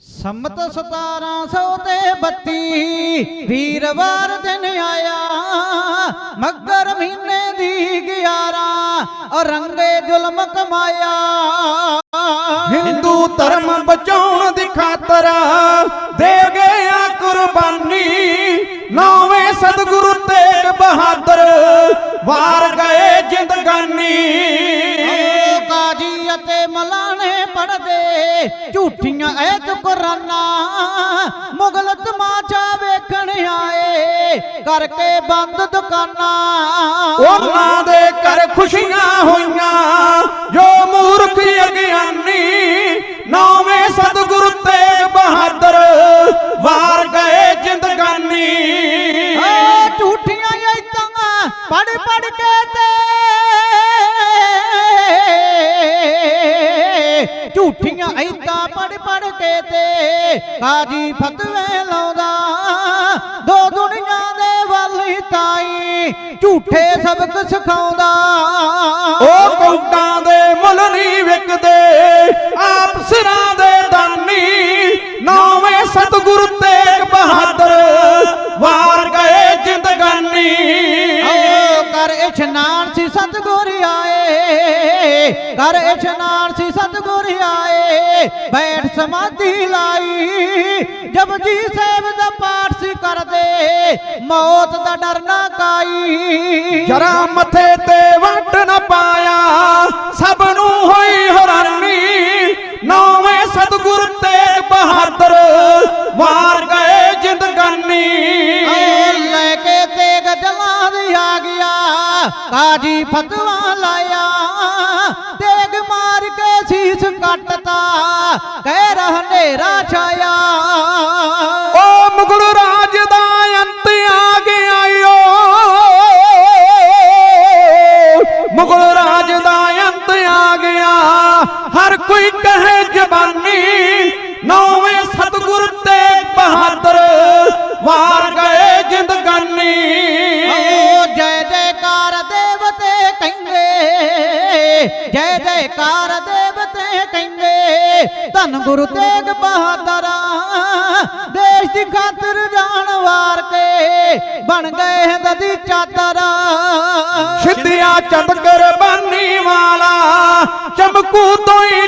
ਸੰਮਤ 1700 ਤੇ 32 ਵੀਰਵਾਰ ਦਿਨ ਆਇਆ। ਮੱਗਰ ਮਹੀਨੇ ਦੀ 11 ਰੰਗੇ ਜ਼ੁਲਮ ਕਮਾਇਆ। ਹਿੰਦੂ ਧਰਮ ਬਚਾਉਣ ਦੀ ਖਾਤਰ ਦੇ ਗਿਆ ਕੁਰਬਾਨੀ। ਨੌਵੇਂ ਸਤਿਗੁਰੂ ਤੇਗ ਬਹਾਦਰ, ਵਾਰ ਮਲਾਣੇ ਪੜਦੇ ਝੂਠੀਆਂ ਐਤ ਕੁਰਾਨਾ ਮੁਗਲ ਤਮਾਸ਼ਾ ਵੇਖਣ ਆਏ ਕਰਕੇ ਬੰਦ ਦੁਕਾਨਾਂ। ਉਹਨਾਂ ਦੇ ਘਰ ਖੁਸ਼ੀਆਂ ਹੋਈਆਂ ਜੋ ਮੂਰਖ ਅਗਿਆਨੀ ਨੌਵੇਂ ਸਤਿਗੁਰੂ ਤੇਗ ਬਹਾਦਰ ਵਾਰ ਗਏ ਜਿੰਦਗਾਨੀ ਝੂਠੀਆਂ ਐਤਾਂ ਪੜ ਪੜ ਕੇ ਤੇ ਝੂਠੀਆਂ ਐਤਾਂ ਪੜ ਪੜ ਕੇ ਤੇ ਕਾਜੀ ਫਤਵੇ ਲਾਉਂਦਾ। ਦੋ ਦੁਨੀਆਂ ਦੇ ਵਾਲੀ ਤਾਈ ਝੂਠੇ ਸਬਕ ਸਿਖਾਉਂਦਾ। ਉਹ ਕੌਟਾਂ ਦੇ ਮੁੱਲ ਨਹੀਂ ਵਿਕਦੇ ਆਪ ਸਿਰਾਂ ਦੇ ਦਾਨੀ। ਨੌਵੇਂ ਸਤਿਗੁਰੂ ਤੇਗ ਬਹਾਦਰ ਵਾਰ ਗਏ ਜਿੰਦਗਾਨੀ ਓ ਕਰ ਇਸ਼ਨਾਨ ਸੀ ਸਤਗੁਰ ਆਏ। ਕਰ ਇਸ਼ਨਾਨ ਸੀ ਸਤਗੁਰ ਆਏ ਬੈਠ ਸਮਾਧੀ ਲਾਈ। ਜਪਜੀ ਸਾਹਿਬ ਦਾ ਪਾਠ ਸੀ ਕਰਦੇ ਮੌਤ ਦਾ ਡਰ ਨਾ ਕਾਈ। ਜਰਾ ਮੱਥੇ ਤੇ ਵੱਟ ਨਾ ਪਾਇਆ ਸਭ ਨੂੰ ਹੋਈ ਹੈਰਾਨੀ। ਨੌਵੇਂ ਸਤਿਗੁਰੂ ਤੇਗ ਬਹਾਦਰ ਵਾਰ ਗਏ ਜਿੰਦਗਾਨੀ ਲੈ ਕੇ ਤੇਗ ਜਲਾਂ ਦੀ ਆ ਗਿਆ ਕਾਜੀ ਫਤਵਾ ਲਾਇਆ। ਤੇਗ ਮਾਰ ਕੇ ਸੀਸ ਕੱਟਤਾ। ਕਹਿ ਰਹ ਹਨੇਰਾ ਛਾਇਆ। ਜੈ ਜੈਕਾਰ ਦੇਵਤੇ ਕਹਿੰਦੇ, ਧੰਨ ਗੁਰੂ ਤੇਗ ਬਹਾਦਰ ਦੇਸ਼ ਦੀ ਖਾਤਰ ਜਾਨ ਵਾਰ ਕੇ ਬਣ ਗਏ ਹਿੰਦ ਦੀ ਚਾਦਰ। ਸਿੱਧਿਆ ਚੰਦ ਕੁਰਬਾਨੀ ਵਾਲਾ, ਚਮਕੂ ਤੋਂ ਹੀ